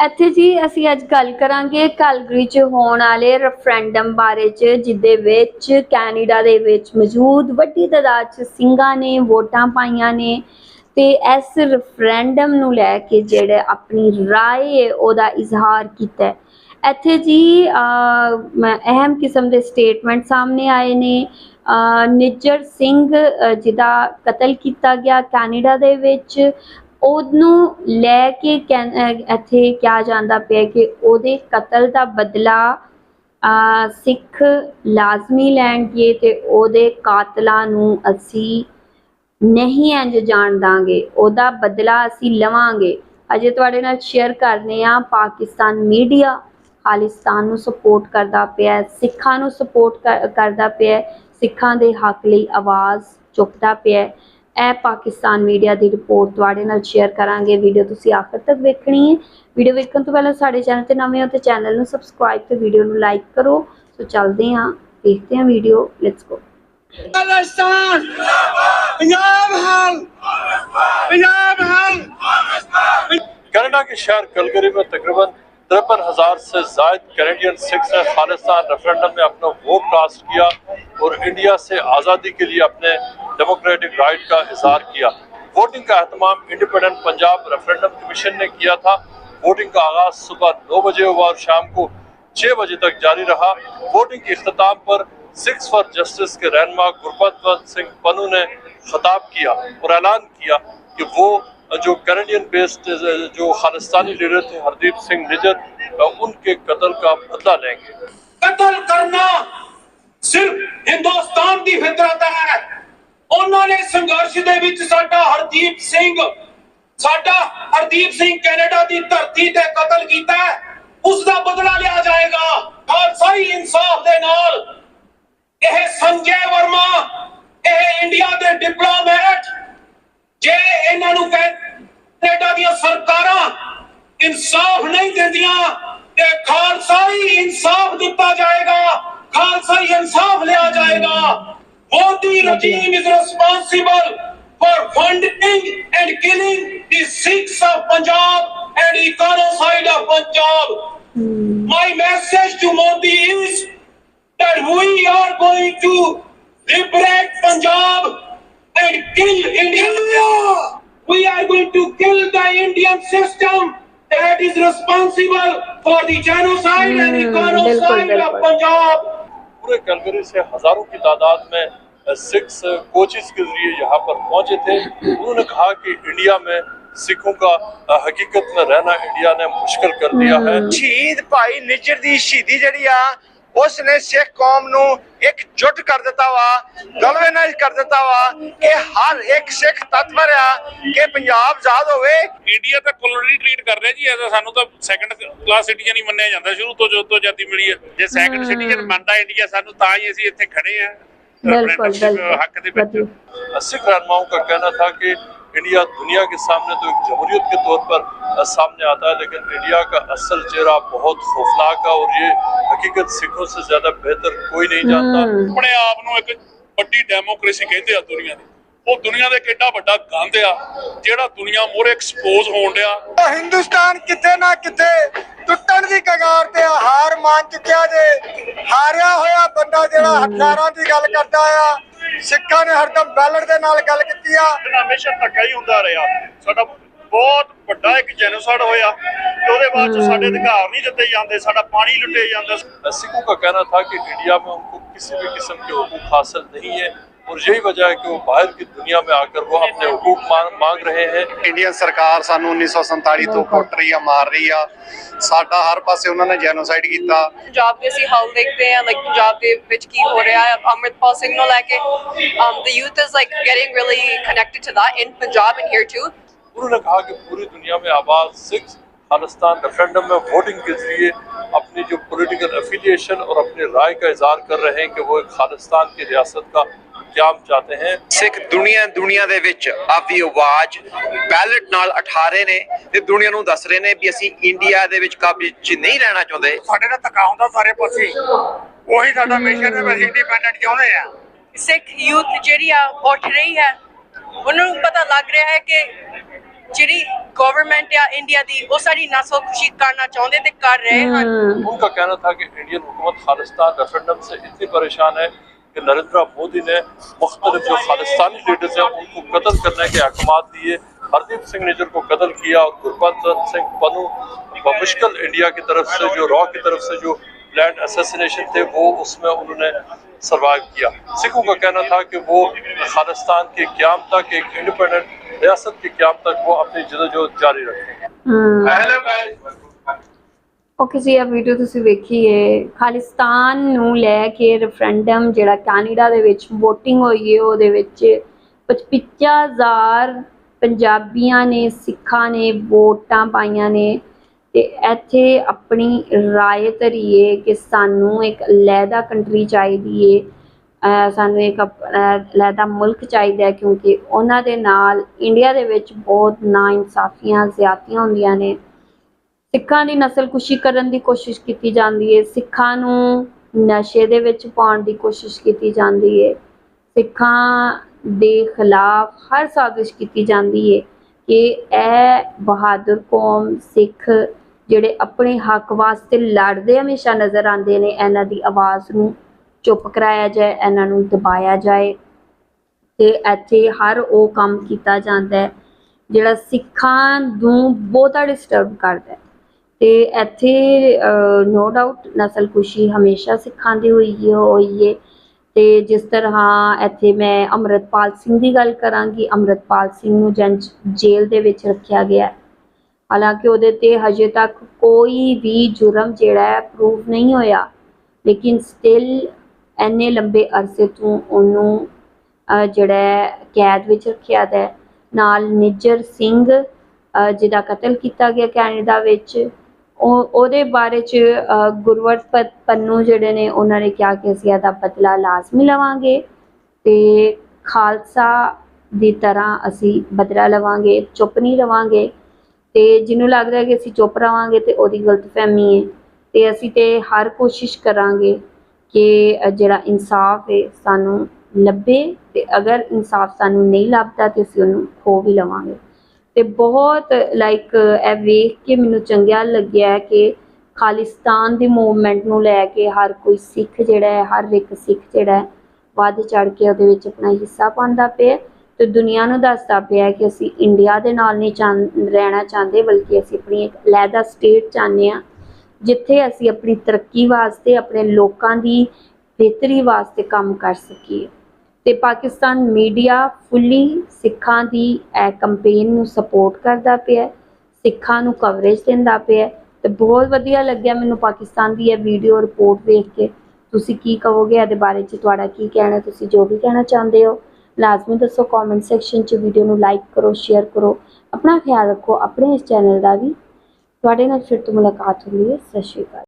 ਇੱਥੇ ਜੀ ਅਸੀਂ ਅੱਜ ਗੱਲ ਕਰਾਂਗੇ ਕੈਲਗਰੀ 'ਚ ਹੋਣ ਵਾਲੇ ਰੈਫਰੈਂਡਮ ਬਾਰੇ 'ਚ ਜਿੱਦੇ ਵਿੱਚ ਕੈਨੇਡਾ ਦੇ ਵਿੱਚ ਮੌਜੂਦ ਵੱਡੀ ਤਾਦਾਦ 'ਚ ਸਿੰਘਾਂ ਨੇ ਵੋਟਾਂ ਪਾਈਆਂ ਨੇ ਤੇ ਇਸ ਰੈਫਰੈਂਡਮ ਨੂੰ ਲੈ ਕੇ ਜਿਹੜੇ ਆਪਣੀ رائے ਹੈ ਉਹਦਾ ਇਜ਼ਹਾਰ ਕੀਤਾ ਹੈ ਇੱਥੇ ਜੀ ਅਹ, ਮ- ਅਹਿਮ ਕਿਸਮ ਦੇ ਸਟੇਟਮੈਂਟ ਸਾਹਮਣੇ ਆਏ ਨੇ ਅਹ, ਨਿੱਜਰ ਸਿੰਘ ਅਹ, ਜਿਹਦਾ ਕਤਲ ਕੀਤਾ ਗਿਆ ਕੈਨੇਡਾ ਦੇ ਵਿੱਚ ਉਹਨੂੰ ਲੈ ਕੇ ਕਹਿੰ- ਇੱਥੇ ਕਿਹਾ ਜਾਂਦਾ ਪਿਆ ਕਿ ਉਹਦੇ ਕਤਲ ਦਾ ਬਦਲਾ ਅਹ, ਸਿੱਖ ਲਾਜ਼ਮੀ ਲੈਣਗੇ ਤੇ ਉਹਦੇ ਕਾਤਲਾਂ ਨੂੰ ਅਸੀਂ ਨਹੀਂ ਇੰਜ ਜਾਣ ਦਾਂਗੇ। ਉਹਦਾ ਬਦਲਾ ਅਸੀਂ ਲਵਾਂਗੇ। ਅਜੇ ਤੁਹਾਡੇ ਨਾਲ ਸ਼ੇਅਰ ਕਰਨੇ ਆ ਪਾਕਿਸਤਾਨ ਮੀਡੀਆ ਖਾਲਿਸਤਾਨ ਨੂੰ ਸਪੋਰਟ ਕਰਦਾ ਪਿਆ ਸਿੱਖਾਂ ਨੂੰ ਸਪੋਰਟ ਕਰਦਾ ਪਿਆ ਸਿੱਖਾਂ ਦੇ ਹੱਕ ਲਈ ਆਵਾਜ਼ ਚੁੱਕਦਾ ਪਿਆ ਇਹ ਪਾਕਿਸਤਾਨ ਮੀਡੀਆ ਦੀ ਰਿਪੋਰਟ ਤੁਹਾਡੇ ਨਾਲ ਸ਼ੇਅਰ ਕਰਾਂਗੇ ਵੀਡੀਓ ਤੁਸੀਂ ਆਖਰ ਤੱਕ ਵੇਖਣੀ ਹੈ ਵੀਡੀਓ ਵੇਖਣ ਤੋਂ ਪਹਿਲਾਂ ਸਾਡੇ ਚੈਨਲ ਤੇ ਨਵੇਂ ਹੋ ਤੇ ਚੈਨਲ ਨੂੰ ਸਬਸਕ੍ਰਾਈਬ ਤੇ ਵੀਡੀਓ ਨੂੰ ਲਾਈਕ ਕਰੋ ਸੋ ਚੱਲਦੇ ਹਾਂ ਦੇਖਦੇ ਹਾਂ video let's go Pakistan Punjab hall Punjab hall Canada के शहर कलगरी में तकरीबन ترپن ہزار سے زائد کینیڈین سکس نے خالستان ریفرینڈم میں اپنا ووٹ کاسٹ کیا اور انڈیا سے آزادی کے لیے اپنے ڈیموکریٹک رائٹ کا اظہار کیا۔ ووٹنگ کا اہتمام انڈیپینڈنٹ پنجاب ریفرینڈم کمیشن نے کیا تھا۔ ووٹنگ کا آغاز صبح نو بجے ہوا اور شام کو چھ بجے تک جاری رہا۔ ووٹنگ کے اختتام پر سکس فار جسٹس کے رہنما گرپت سنگھ پنو نے خطاب کیا اور اعلان کیا کہ وہ جو کینیڈین بیسڈ جو خالستانی لیڈر تھے ہردیپ سنگھ نجر ان کے قتل کا بدلہ لیں گے۔ قتل کرنا صرف ہندوستان دی فطرت ہے۔ انہوں نے ਸੰਘਰਸ਼ ਦੇ ساٹا ਸਾਡਾ سنگھ ਸਿੰਘ ਸਾਡਾ ਹਰਦੀਪ ਸਿੰਘ ਕੈਨੇਡਾ ਦੀ ਧਰਤੀ ਤੇ ਕਤਲ ਕੀਤਾ ਉਸ ਦਾ ਬਦਲਾ ਲਿਆ ਜਾਏਗਾ ਖਾਲਸਾਈ ਇਨਸਾਫ ਦੇ ਨਾਲ ਇਹ ਸੰਜੇ ਵਰਮਾ ਇਹ ਇੰਡੀਆ ਦੇ ਡਿਪਲੋਮੈਟ ਜੇ ਇਹਨਾਂ ਨੂੰ ਕਹਿ ਸਟੇਟ ਦੀਆਂ ਸਰਕਾਰਾਂ ਇਨਸਾਫ ਨਹੀਂ ਦਿੰਦੀਆਂ ਤੇ ਖਾਲਸਾ ਹੀ ਇਨਸਾਫ ਦਿੱਤਾ ਜਾਏਗਾ ਖਾਲਸਾ ਹੀ ਇਨਸਾਫ ਲਿਆ ਜਾਏਗਾ Modi regime is responsible for funding and killing the Sikhs of Punjab and ecocide of Punjab my message to Modi is that we are going to liberate Punjab and kill India we are going to kill the Indian system that is responsible for the genocide and hmm, the genocide of Punjab. پورے کلگری سے ہزاروں کی تعداد میں uh, سکھ coaches uh, کے ذریعے یہاں پر پہنچے تھے۔ انہوں نے کہا کہ انڈیا میں سکھوں کا uh, حقیقت میں رہنا انڈیا نے مشکل کر دیا ہے۔ hmm. شہید بھائی نجر دی شہیدی جڑی آ ਉਸ ਨੇ ਸਿੱਖ ਕੌਮ ਨੂੰ ਇੱਕ ਜੁੱਟ ਕਰ ਦਿੱਤਾ ਵਾ ਗਲਵੇਨਾਈਜ਼ ਕਰ ਦਿੱਤਾ ਵਾ ਕਿ ਹਰ ਇੱਕ ਸਿੱਖ ਤਤਪਰ ਆ ਕਿ ਪੰਜਾਬ ਆਜ਼ਾਦ ਹੋਵੇ। ਇੰਡੀਆ ਤਾਂ ਕਲੋਨੀ ਟ੍ਰੀਟ ਕਰ ਰਿਹਾ ਜੀ ਐਸਾ ਸਾਨੂੰ ਤਾਂ ਸੈਕੰਡ ਕਲਾਸ ਸਿਟੀਜ਼ਨ ਹੀ ਮੰਨਿਆ ਜਾਂਦਾ ਸ਼ੁਰੂ ਤੋਂ ਜਦੋਂ ਤੋਂ ਆਜ਼ਾਦੀ ਮਿਲੀ ਹੈ। ਜੇ ਸੈਕੰਡ ਸਿਟੀਜ਼ਨ ਮੰਨਦਾ ਇੰਡੀਆ ਸਾਨੂੰ ਤਾਂ ਹੀ ਅਸੀਂ ਇੱਥੇ ਖੜੇ ਆ ਬਿਲਕੁਲ ਹੱਕ ਦੇ ਵਿੱਚ। ਸਿੱਖ ਕਹਿਣਾ ਥਾ ਕਿ इंडिया दुनिया के सामने तो एक जमहूरियत के तौर पर अ, सामने आता है लेकिन इंडिया का असल चेहरा बहुत खौफनाक है और ये हकीकत सिखों से ज्यादा बेहतर कोई नहीं जानता हम्म। ਆਪਣੇ ਆਪ ਨੂੰ ਇੱਕ ਵੱਡੀ ਡੈਮੋਕ੍ਰੇਸੀ ਕਹਿੰਦੇ ਆ ਦੁਨੀਆ ਦੀ ਉਹ ਦੁਨੀਆ ਦੇ ਕਿੱਡਾ ਵੱਡਾ ਗੰਦ ਆ ਜਿਹੜਾ ਦੁਨੀਆ ਮੋਰੇ ਐਕਸਪੋਜ਼ ਹੋਣ ਡਿਆ ਹਿੰਦੁਸਤਾਨ ਕਿਤੇ ਨਾ ਕਿਤੇ ਟੁੱਟਣ ਦੀ ਕਗਾਰ ਤੇ ਆ ਹਾਰ ਮੰਨ ਚੁੱਕਿਆ ਜੇ ਹਾਰਿਆ ਹੋਇਆ ਬੰਦਾ ਜਿਹੜਾ ਹਥਿਆਰਾਂ ਦੀ ਗੱਲ ਕਰਦਾ ਆ ਸਿੱਖਾਂ ਨੇ ਹਰਦਮ ਬੈਲਟ ਦੇ ਨਾਲ ਗੱਲ ਕੀਤੀ ਆ ਜਿਹੜਾ ਹਮੇਸ਼ਾ ਧੱਕਾ ਹੀ ਹੁੰਦਾ ਰਿਹਾ ਸਾਡਾ ਬਹੁਤ ਵੱਡਾ ਇੱਕ ਜੈਨੋਸਾਈਡ ਹੋਇਆ ਤੇ ਉਹਦੇ ਬਾਅਦ ਚ ਸਾਡੇ ਅਧਿਕਾਰ ਨਹੀਂ ਦਿੱਤੇ ਜਾਂਦੇ ਸਾਡਾ ਪਾਣੀ ਲੁੱਟੇ ਜਾਂਦਾ सिखों का कहना था कि इंडिया में उनको किसी भी किस्म के हकूक हासिल नहीं है اور یہی وجہ ہے کہ وہ باہر کی دنیا میں آ کر وہ اپنے حقوق مانگ رہے ہیں۔ انڈین سرکار ਸਰਕਾਰ ਸਾਨੂੰ 1947 ਤੋਂ ਕੁੱਟ ਰਹੀ ਆ ਮਾਰ ਰਹੀ ਆ ਸਾਡਾ ਹਰ ਪਾਸੇ ਉਹਨਾਂ ਨੇ ਜੈਨੋਸਾਈਡ ਕੀਤਾ ਪੰਜਾਬ ਦੇ ਅਸੀਂ ਹਾਲ ਦੇਖਦੇ ਆ ਲਾਈਕ ਪੰਜਾਬ ਦੇ ਵਿੱਚ ਕੀ ਹੋ ਰਿਹਾ ਹੈ ਅੰਮ੍ਰਿਤਪਾਲ ਸਿੰਘ ਨੂੰ ਲੈ ਕੇ um the youth is like getting really connected to that in punjab and here too. انہوں نے کہا کہ پوری دنیا میں آباد سکس خالستان ریفرینڈم میں ووٹنگ کے ذریعے اپنی جو پولیٹیکل افیلیشن اور اپنی رائے کا اظہار کر رہے ہیں کہ وہ ایک خالستان کی ریاست کا क्याम चाहते हैं ਸਿੱਖ ਦੁਨੀਆ ਦੁਨੀਆ ਦੇ ਵਿੱਚ ਆਪਣੀ ਆਵਾਜ਼ ਬੈਲਟ ਨਾਲ ਉਠਾ ਰਹੇ ਨੇ ਤੇ ਦੁਨੀਆ ਨੂੰ ਦੱਸ ਰਹੇ ਨੇ ਵੀ ਅਸੀਂ ਇੰਡੀਆ ਦੇ ਵਿੱਚ ਕਬਜ਼ੇ 'ਚ ਨਹੀਂ ਰਹਿਣਾ ਚਾਹੁੰਦੇ ਸਾਡੇ ਨਾਲ ਧੱਕਾ ਹੁੰਦਾ ਸਾਰੇ ਪਾਸੇ ਉਹੀ ਸਾਡਾ ਮਿਸ਼ਨ ਹੈ ਅਸੀਂ ਇੰਡੀਪੈਂਡੈਂਟ ਚਾਹੁੰਦੇ ਆ ਸਿੱਖ ਯੂਥ ਜਿਹੜੀ ਆ ਉੱਠ ਰਹੀ ਹੈ ਉਹਨਾਂ ਨੂੰ ਪਤਾ ਲੱਗ ਰਿਹਾ ਹੈ ਕਿ ਜਿਹੜੀ ਗਵਰਨਮੈਂਟ ਆ ਇੰਡੀਆ ਦੀ ਉਹ ਸਾਡੀ ਨਸਲ ਖੁਸ਼ੀ ਕਰਨਾ ਚਾਹੁੰਦੇ ਤੇ ਕਰ ਰਹੇ ਹਨ ਹਮ, उनका कहना था कि इंडियन हुकूमत खालिस्तान रेफरेंडम से इतनी परेशान है کہ نرندرہ مودی نے مختلف جو خالستانی لیڈرز ہیں ان کو قتل کرنے کے حکمات دیے۔ ہردیپ سنگھ نیجر کو قتل کیا اور گربت سنگھ پنو بمشکل انڈیا کی طرف سے جو را کی طرف سے جو لینڈ اسیسینیشن تھے وہ اس میں انہوں نے سروائیو کیا۔ سکھوں کا کہنا تھا کہ وہ خالستان کے قیام تک ایک انڈیپینڈنٹ ریاست کے قیام تک وہ اپنی جدوجہد جاری رکھیں۔ گے ਓਕੇ ਜੀ ਇਹ ਵੀਡੀਓ ਤੁਸੀਂ ਵੇਖੀ ਹੈ ਖਾਲਿਸਤਾਨ ਨੂੰ ਲੈ ਕੇ ਰੈਫਰੈਂਡਮ ਜਿਹੜਾ ਕੈਨੇਡਾ ਦੇ ਵਿੱਚ VOTING ਹੋਈ ਹੈ ਉਹਦੇ ਵਿੱਚ 55000 ਪੰਜਾਬੀਆਂ ਨੇ ਸਿੱਖਾਂ ਨੇ ਵੋਟਾਂ ਪਾਈਆਂ ਨੇ ਤੇ ਇੱਥੇ ਆਪਣੀ رائے ਧਰੀਏ ਕਿ ਸਾਨੂੰ ਇੱਕ ਲਹਿਦਾ ਕੰਟਰੀ ਚਾਹੀਦੀ ਏ ਅਹ ਸਾਨੂੰ ਇੱਕ ਆਪਣਾ ਲਹਿਦਾ ਮੁਲਕ ਚਾਹੀਦਾ ਹੈ ਕਿਉਂਕਿ ਉਹਨਾਂ ਦੇ ਨਾਲ ਇੰਡੀਆ ਦੇ ਵਿੱਚ ਬਹੁਤ ਨਾਇਨਸਾਫੀਆਂ ਜ਼ਿਆਦਤੀਆਂ ਹੁੰਦੀਆਂ ਨੇ ਸਿੱਖਾਂ ਦੀ ਨਸਲਕੁਸ਼ੀ ਕਰਨ ਦੀ ਕੋਸ਼ਿਸ਼ ਕੀਤੀ ਜਾਂਦੀ ਹੈ ਸਿੱਖਾਂ ਨੂੰ ਨਸ਼ੇ ਦੇ ਵਿੱਚ ਪਾਉਣ ਦੀ ਕੋਸ਼ਿਸ਼ ਕੀਤੀ ਜਾਂਦੀ ਹੈ ਸਿੱਖਾਂ ਦੇ ਖਿਲਾਫ ਹਰ ਸਾਜ਼ਿਸ਼ ਕੀਤੀ ਜਾਂਦੀ ਹੈ ਕਿ ਇਹ ਬਹਾਦਰ ਕੌਮ ਸਿੱਖ ਜਿਹੜੇ ਆਪਣੇ ਹੱਕ ਵਾਸਤੇ ਲੜਦੇ ਹਮੇਸ਼ਾ ਨਜ਼ਰ ਆਉਂਦੇ ਨੇ, ਇਹਨਾਂ ਦੀ ਆਵਾਜ਼ ਨੂੰ ਚੁੱਪ ਕਰਾਇਆ ਜਾਏ, ਇਹਨਾਂ ਨੂੰ ਦਬਾਇਆ ਜਾਏ। ਤੇ ਇੱਥੇ ਹਰ ਉਹ ਕੰਮ ਕੀਤਾ ਜਾਂਦਾ ਹੈ ਜਿਹੜਾ ਸਿੱਖਾਂ ਨੂੰ ਬਹੁਤਾ ਡਿਸਟਰਬ ਕਰਦਾ ਹੈ। ਤੇ ਇੱਥੇ ਨੋ ਡਾਊਟ ਨਸਲਕੁਸ਼ੀ ਹਮੇਸ਼ਾ ਸਿੱਖਾਂ ਦੀ ਹੋਈ ਹੈ ਹੋਈ ਹੈ ਤੇ ਜਿਸ ਤਰ੍ਹਾਂ ਇੱਥੇ ਮੈਂ ਅੰਮ੍ਰਿਤਪਾਲ ਸਿੰਘ ਦੀ ਗੱਲ ਕਰਾਂਗੀ, ਅੰਮ੍ਰਿਤਪਾਲ ਸਿੰਘ ਨੂੰ ਜੰਜ ਜੇਲ੍ਹ ਦੇ ਵਿੱਚ ਰੱਖਿਆ ਗਿਆ। ਹਾਲਾਂਕਿ ਉਹਦੇ ਤੇ ਹਜੇ ਤੱਕ ਕੋਈ ਵੀ ਜੁਰਮ ਜਿਹੜਾ ਹੈ ਪ੍ਰੂਵ ਨਹੀਂ ਹੋਇਆ। ਲੇਕਿਨ ਸਟਿਲ ਐਨੇ ਲੰਬੇ ਅਰਸੇ ਤੋਂ ਉਹਨੂੰ ਜਿਹੜਾ ਕੈਦ ਵਿੱਚ ਰੱਖਿਆ ਦਾ ਹੈ। ਨਾਲ ਨਿੱਜਰ ਸਿੰਘ ਜਿਹਦਾ ਕਤਲ ਕੀਤਾ ਗਿਆ ਕੈਨੇਡਾ ਵਿੱਚ ਉਹ, ਉਹਦੇ ਬਾਰੇ ਚ ਗੁਰਵਰਤ ਪ- ਪੰਨੂ ਜਿਹੜੇ ਨੇ, ਉਹਨਾਂ ਨੇ ਕਿਹਾ ਕਿ ਅਸੀਂ ਇਹਦਾ ਬਦਲਾ ਲਾਜ਼ਮੀ ਲਵਾਂਗੇ ਤੇ ਖਾਲਸਾ ਦੀ ਤਰ੍ਹਾਂ ਅਸੀਂ ਬਦਲਾ ਲਵਾਂਗੇ, ਚੁੱਪ ਨਹੀਂ ਰਵਾਂਗੇ ਤੇ ਜਿਹਨੂੰ ਲੱਗਦਾ ਕਿ ਅਸੀਂ ਚੁੱਪ ਰਵਾਂਗੇ ਤੇ ਉਹਦੀ ਗਲਤਫਹਿਮੀ ਹੈ ਤੇ ਅਸੀਂ ਤੇ ਹਰ ਕੋਸ਼ਿਸ਼ ਕਰਾਂਗੇ ਕਿ ਜਿਹੜਾ ਇਨਸਾਫ ਹੈ ਸਾਨੂੰ ਲੱਭੇ ਤੇ ਅਗਰ ਇਨਸਾਫ ਸਾਨੂੰ ਨਹੀਂ ਲੱਭਦਾ ਤੇ ਅਸੀਂ ਉਹਨੂੰ ਖੋ ਵੀ ਲਵਾਂਗੇ। ਤੇ ਬਹੁਤ ਲਾਈਕ ਇਹ ਵੇਖ ਕੇ ਮੈਨੂੰ ਚੰਗਿਆ ਲੱਗਿਆ ਕਿ ਖਾਲਿਸਤਾਨ ਦੀ ਮੂਵਮੈਂਟ ਨੂੰ ਲੈ ਕੇ ਹਰ ਕੋਈ ਸਿੱਖ ਜਿਹੜਾ ਹੈ, ਹਰ ਇੱਕ ਸਿੱਖ ਜਿਹੜਾ ਹੈ, ਵੱਧ ਚੜ ਕੇ ਉਹਦੇ ਵਿੱਚ ਆਪਣਾ ਹਿੱਸਾ ਪਾਉਂਦਾ ਪਿਆ। ਤੇ ਦੁਨੀਆ ਨੂੰ ਦੱਸਦਾ ਪਿਆ ਕਿ ਅਸੀਂ ਇੰਡੀਆ ਦੇ ਨਾਲ ਨਹੀਂ ਚਾਹੁੰ, ਰਹਿਣਾ ਚਾਹੁੰਦੇ, ਬਲਕਿ ਅਸੀਂ ਆਪਣੀ ਇੱਕ ਅਲੱਗਾ ਸਟੇਟ ਚਾਹੁੰਦੇ ਹਾਂ, ਜਿੱਥੇ ਅਸੀਂ ਆਪਣੀ ਤਰੱਕੀ ਵਾਸਤੇ, ਆਪਣੇ ਲੋਕਾਂ ਦੀ ਬਿਹਤਰੀ ਵਾਸਤੇ ਕੰਮ ਕਰ ਸਕੀਏ। ਤੇ ਪਾਕਿਸਤਾਨ ਮੀਡੀਆ ਫੁੱਲੀ ਸਿੱਖਾਂ ਦੀ ਇਹ ਕੰਪੇਨ ਨੂੰ ਸਪੋਰਟ ਕਰਦਾ ਪਿਆ ਸਿੱਖਾਂ ਨੂੰ ਕਵਰੇਜ ਦਿੰਦਾ ਪਿਆ ਹੈ ਤੇ ਬਹੁਤ ਵਧੀਆ ਲੱਗਿਆ ਮੈਨੂੰ ਪਾਕਿਸਤਾਨ ਦੀ ਇਹ ਵੀਡੀਓ ਰਿਪੋਰਟ ਵੇਖ ਕੇ। ਤੁਸੀਂ ਕੀ ਕਹੋਗੇ? ਇਹਦੇ ਬਾਰੇ ਚ ਤੁਹਾਡਾ ਕੀ ਕਹਿਣਾ? ਤੁਸੀਂ ਜੋ ਵੀ ਕਹਿਣਾ ਚਾਹੁੰਦੇ ਹੋ, ਲਾਜ਼ਮੀ ਦੱਸੋ ਕਮੈਂਟ ਸੈਕਸ਼ਨ 'ਚ। ਵੀਡੀਓ ਨੂੰ ਲਾਈਕ ਕਰੋ ਸ਼ੇਅਰ ਕਰੋ। ਆਪਣਾ ਖਿਆਲ ਰੱਖੋ, ਆਪਣੇ ਇਸ ਚੈਨਲ ਦਾ ਵੀ। ਤੁਹਾਡੇ ਨਾਲ ਫਿਰ ਤੋਂ ਮੁਲਾਕਾਤ ਹੋਣੀ ਹੈ। ਸਤਿ ਸ਼੍ਰੀ ਅਕਾਲ।